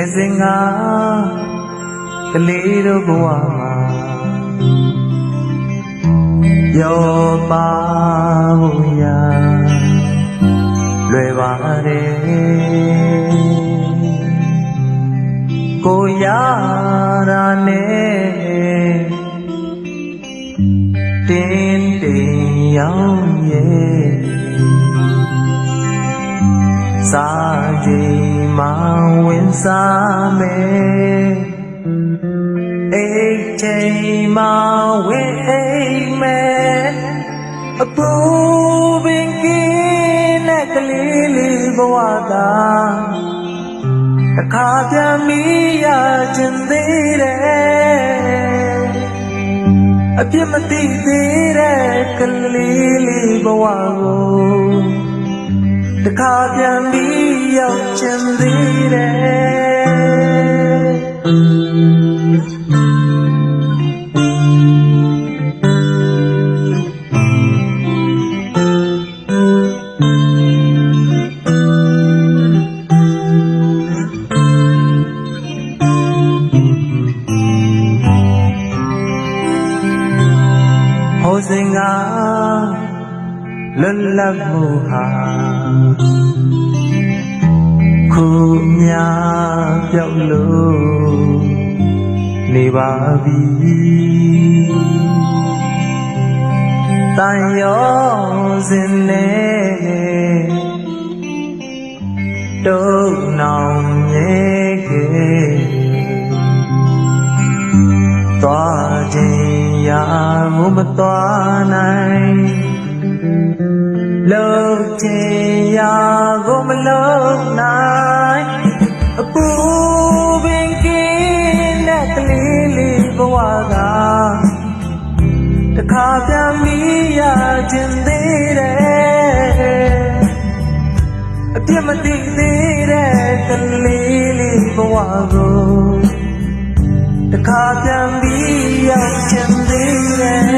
ယ်စဉ်ကကလေးတို့ဘဝမှာရောပါဖို့ရာလွယ်ပါတယ်ကိုရတာနဲ့တင်းတင်းရောက်ရဲ့စားချိန် မှဝင်စားမယ်အိတ်ချိန်မှဝင်အိမ်မယ်အပူပင်ကင်းတဲ့ကလေးလေးဘဝသာအခါပြန်မိရခြင်းသေးတယ်အပြစ်မသိသေးတဲ့ကလေးလေးဘဝကိုတခါပြန်ပြီး ရောက်ခြင်းသေးတယ် ပါပြီတန်ရောစဉ်နဲ့တုံနောင်ရဲ့ခဲ့သွားခြင်းရာကိုမသွားနိုင်လုံခြင်းရာကိုမလုံနိုင် ခါပြန်ပြီးရခြင်းသေးတယ်အပြစ်မသိသေးတဲ့ကလေးလေးဘဝကိုတခါပြန်ပြီးရောက်ချင်သေးတယ်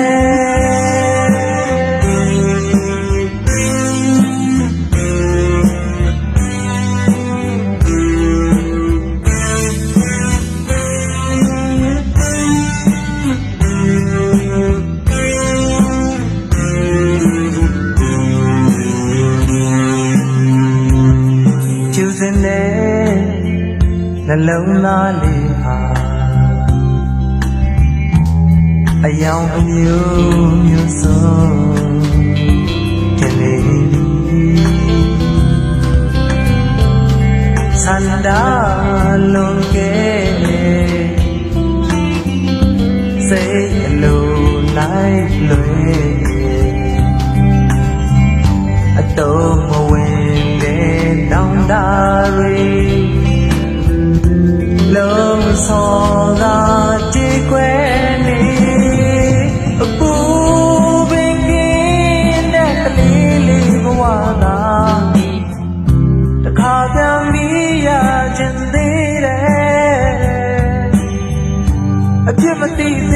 လုံးသားလေးဟာအယောင်အမျိုးမျိုးစုံ Timothy